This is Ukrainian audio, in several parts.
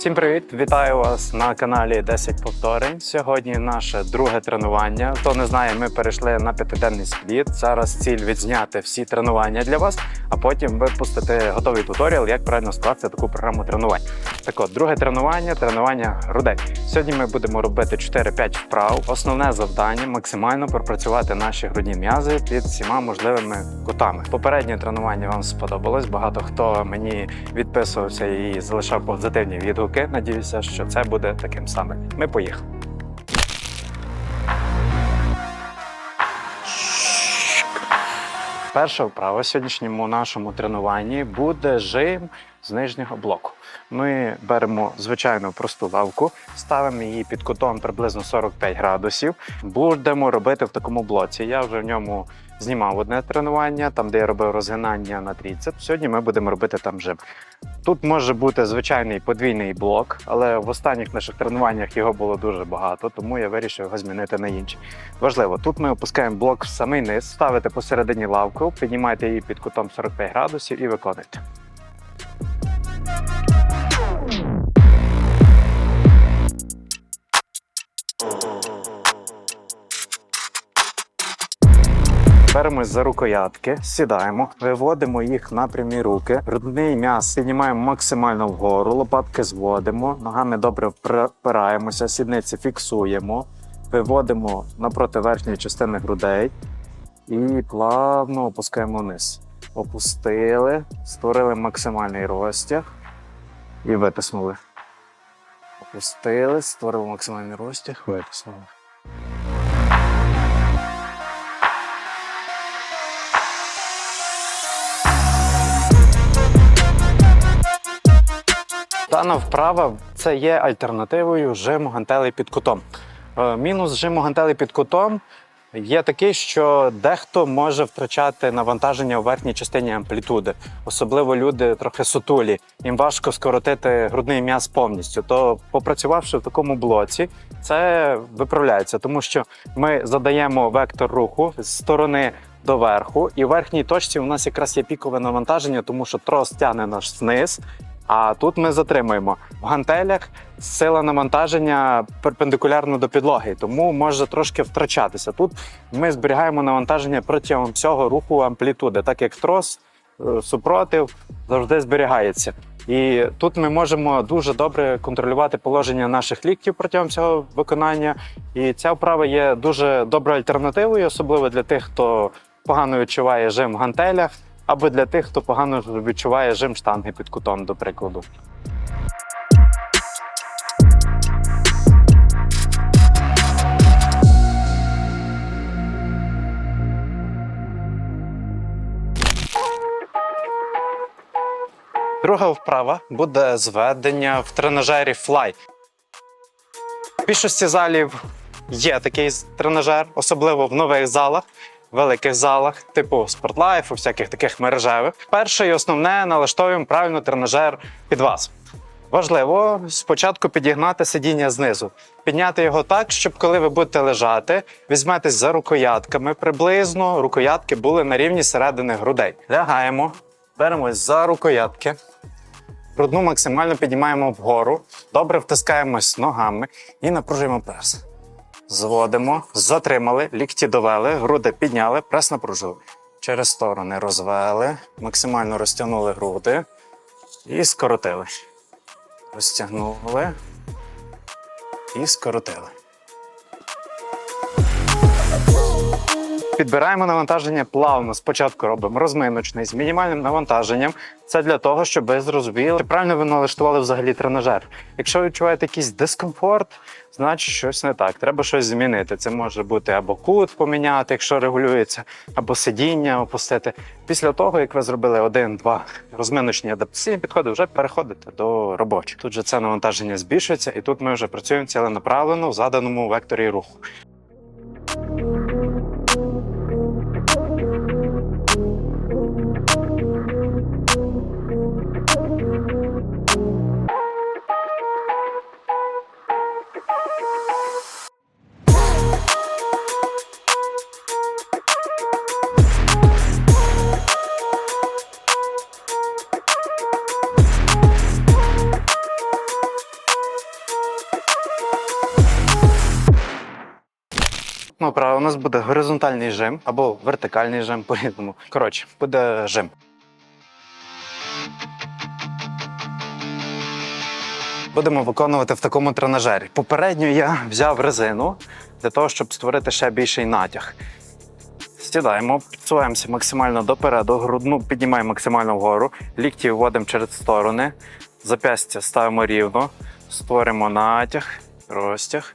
Всім привіт! Вітаю вас на каналі 10 повторень. Сьогодні наше друге тренування. Хто не знає, ми перейшли на п'ятиденний спліт. Зараз ціль відзняти всі тренування для вас, а потім випустити готовий туторіал, як правильно скласти таку програму тренувань. Так от, друге тренування тренування грудей. Сьогодні ми будемо робити 4-5 вправ. Основне завдання максимально пропрацювати наші грудні м'язи під всіма можливими кутами. Попереднє тренування вам сподобалось. Багато хто мені відписувався і залишав позитивні відгуки. Надіюся, що це буде таким самим. Ми поїхали. Перша вправа в сьогоднішньому нашому тренуванні буде жим з нижнього блоку. Ми беремо звичайну просту лавку, ставимо її під кутом приблизно 45 градусів. Будемо робити в такому блоці. Я вже в ньому знімав одне тренування, там де я робив розгинання на тріцеп. Сьогодні ми будемо робити там жим. Тут може бути звичайний подвійний блок, але в останніх наших тренуваннях його було дуже багато, тому я вирішив його змінити на інший. Важливо, тут ми опускаємо блок в самий низ, ставите посередині лавку, піднімаєте її під кутом 45 градусів і виконуєте. Беремось за рукоятки, сідаємо, виводимо їх на прямі руки. Грудний м'яз піднімаємо максимально вгору, лопатки зводимо, ногами добре впираємося, сідниці фіксуємо, виводимо напроти верхньої частини грудей і плавно опускаємо вниз. Опустили, створили максимальний розтяг і витиснули. Опустили, створили максимальний розтяг, витиснули. Дана вправа це є альтернативою жиму гантелей під кутом. Е, Мінус жиму гантелей під кутом є такий, що дехто може втрачати навантаження у верхній частині амплітуди, особливо люди трохи сутулі. Їм важко скоротити грудний м'яз повністю. То, попрацювавши в такому блоці, це виправляється, тому що ми задаємо вектор руху з сторони до верху, і в верхній точці у нас якраз є пікове навантаження, тому що трос тягне нас вниз. А тут ми затримуємо в гантелях сила навантаження перпендикулярно до підлоги, тому може трошки втрачатися. Тут ми зберігаємо навантаження протягом всього руху амплітуди, так як трос е, супротив завжди зберігається. І тут ми можемо дуже добре контролювати положення наших ліктів протягом цього виконання. І ця вправа є дуже доброю альтернативою, особливо для тих, хто погано відчуває жим в гантелях, або для тих, хто погано відчуває жим штанги під кутом, до прикладу. Друга вправа буде зведення в тренажері Fly. В більшості залів є такий тренажер, особливо в нових залах, великих залах, типу Sportlife, у всяких таких мережевих. Перше і основне налаштовуємо правильно тренажер під вас. Важливо спочатку підігнати сидіння знизу, підняти його так, щоб коли ви будете лежати, візьметесь за рукоятками приблизно рукоятки були на рівні середини грудей. Лягаємо, беремось за рукоятки. Грудну максимально піднімаємо вгору, добре втискаємось ногами і напружуємо прес. Зводимо, затримали, лікті довели, груди підняли, прес напружили. Через сторони розвели, максимально розтягнули груди. І скоротили. Розтягнули. І скоротили. Підбираємо навантаження плавно. Спочатку робимо розминочний з мінімальним навантаженням. Це для того, щоб ви зрозуміли, чи правильно ви налаштували взагалі тренажер. Якщо ви відчуваєте якийсь дискомфорт, значить щось не так. Треба щось змінити. Це може бути або кут поміняти, якщо регулюється, або сидіння опустити. Після того, як ви зробили один-два розминочні адаптаційні підходи, вже переходите до робочих. Тут же це навантаження збільшується, і тут ми вже працюємо ціленаправлено в заданому векторі руху. Буде горизонтальний жим або вертикальний жим по-різному. Коротше, буде жим. Будемо виконувати в такому тренажері. Попередньо я взяв резину для того, щоб створити ще більший натяг. Сідаємо, підсуваємося максимально допереду, грудну піднімаємо максимально вгору, лікті вводимо через сторони, зап'ястя ставимо рівно, створимо натяг, розтяг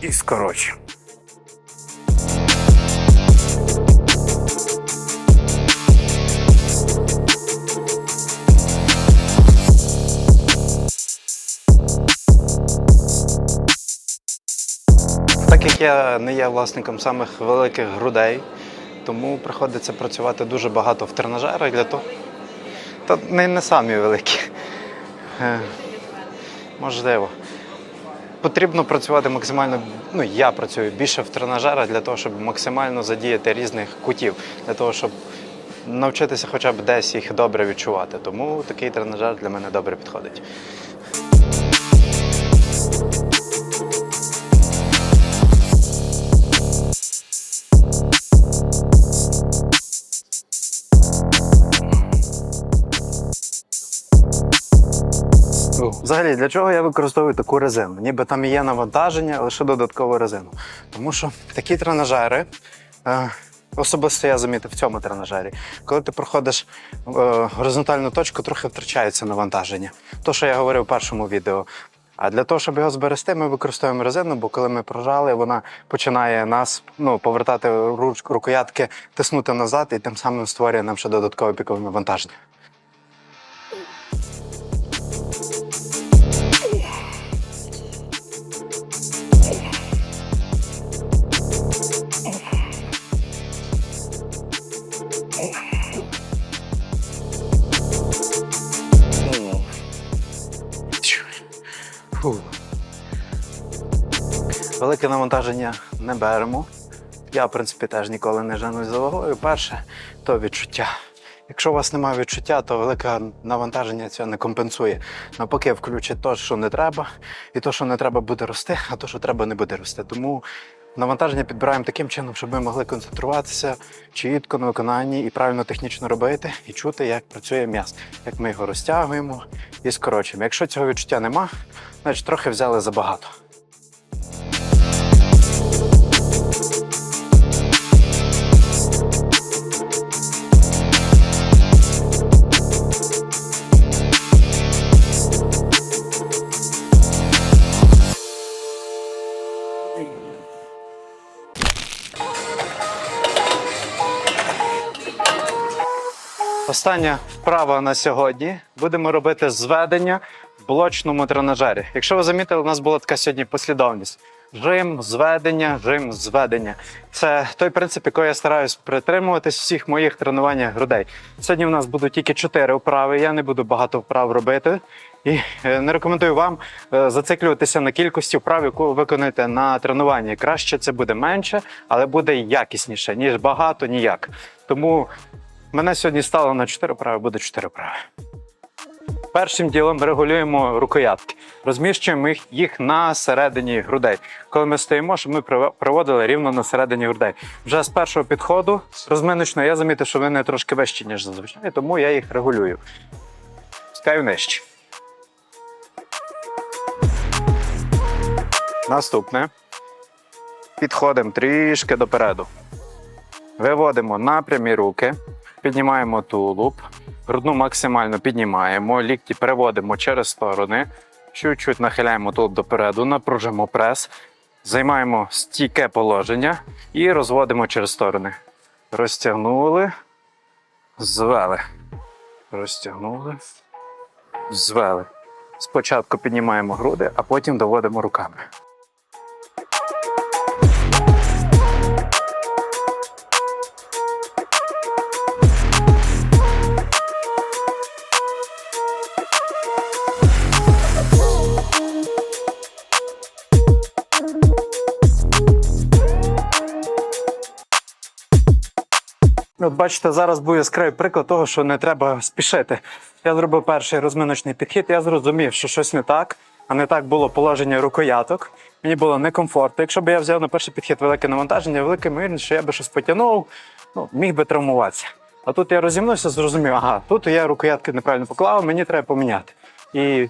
і скорочуємо. Так я не є власником самих великих грудей, тому приходиться працювати дуже багато в тренажерах для того. Та не, не самі великі. Е, можливо. Потрібно працювати максимально, ну я працюю більше в тренажерах для того, щоб максимально задіяти різних кутів, для того, щоб навчитися хоча б десь їх добре відчувати. Тому такий тренажер для мене добре підходить. Взагалі, для чого я використовую таку резину? Ніби там є навантаження, лише додаткову резину. Тому що такі тренажери, е, особисто я замітив в цьому тренажері, коли ти проходиш е, горизонтальну точку, трохи втрачається навантаження. То, що я говорив в першому відео. А для того, щоб його зберегти, ми використовуємо резину, бо коли ми прожали, вона починає нас ну, повертати рукоятки, тиснути назад і тим самим створює нам ще додаткове пікове навантаження. Велике навантаження не беремо. Я, в принципі, теж ніколи не женусь за вагою. Перше то відчуття. Якщо у вас немає відчуття, то велике навантаження цього не компенсує. Навпаки, включить то, що не треба, і то, що не треба буде рости, а то, що треба, не буде рости. Тому навантаження підбираємо таким чином, щоб ми могли концентруватися чітко на виконанні і правильно технічно робити, і чути, як працює м'яз, як ми його розтягуємо і скорочуємо. Якщо цього відчуття нема, значить трохи взяли забагато. Остання вправа на сьогодні. Будемо робити зведення в блочному тренажері. Якщо ви замітили, у нас була така сьогодні послідовність. Жим, зведення, жим, зведення. Це той принцип, який я стараюсь притримуватись в всіх моїх тренуваннях грудей. Сьогодні у нас будуть тільки чотири вправи. Я не буду багато вправ робити. І е, не рекомендую вам е, зациклюватися на кількості вправ, яку ви виконуєте на тренуванні. Краще це буде менше, але буде якісніше, ніж багато ніяк. Тому Мене сьогодні стало на 4 вправи, буде 4 вправи. Першим ділом регулюємо рукоятки. Розміщуємо їх, їх на середині грудей. Коли ми стоїмо, щоб ми проводили рівно на середині грудей. Вже з першого підходу розминочно я замітив, що вони трошки вищі, ніж зазвичай, тому я їх регулюю. Пускаю нижче. Наступне. Підходимо трішки допереду. Виводимо напрямі руки, піднімаємо тулуб, грудну максимально піднімаємо, лікті переводимо через сторони, чуть-чуть нахиляємо тулуб допереду, напружимо прес, займаємо стійке положення і розводимо через сторони. Розтягнули, звели. Розтягнули, звели. Спочатку піднімаємо груди, а потім доводимо руками. От бачите, зараз був яскравий приклад того, що не треба спішити. Я зробив перший розминочний підхід, я зрозумів, що щось не так, а не так було положення рукояток. Мені було некомфортно. Якщо б я взяв на перший підхід велике навантаження, велика ймовірність, що я би щось потягнув, ну, міг би травмуватися. А тут я розімнувся, зрозумів, ага, тут я рукоятки неправильно поклав, мені треба поміняти. І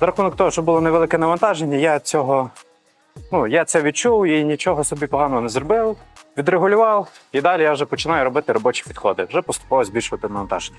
за рахунок того, що було невелике навантаження, я цього ну, я це відчув і нічого собі поганого не зробив, відрегулював, і далі я вже починаю робити робочі підходи, вже поступово збільшувати навантаження.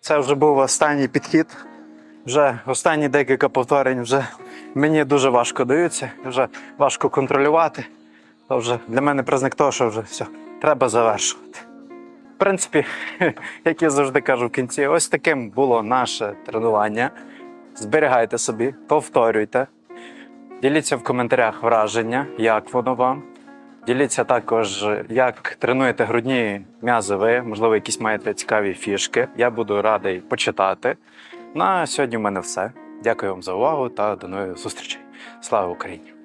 Це вже був останній підхід. Вже останні декілька повторень вже мені дуже важко даються, вже важко контролювати. То вже для мене признак того, що вже все, треба завершувати. В принципі, як я завжди кажу в кінці, ось таким було наше тренування. Зберігайте собі, повторюйте. Діліться в коментарях враження, як воно вам. Діліться також, як тренуєте грудні м'язи ви, можливо, якісь маєте цікаві фішки. Я буду радий почитати. На сьогодні в мене все. Дякую вам за увагу та до нових зустрічей. Слава Україні!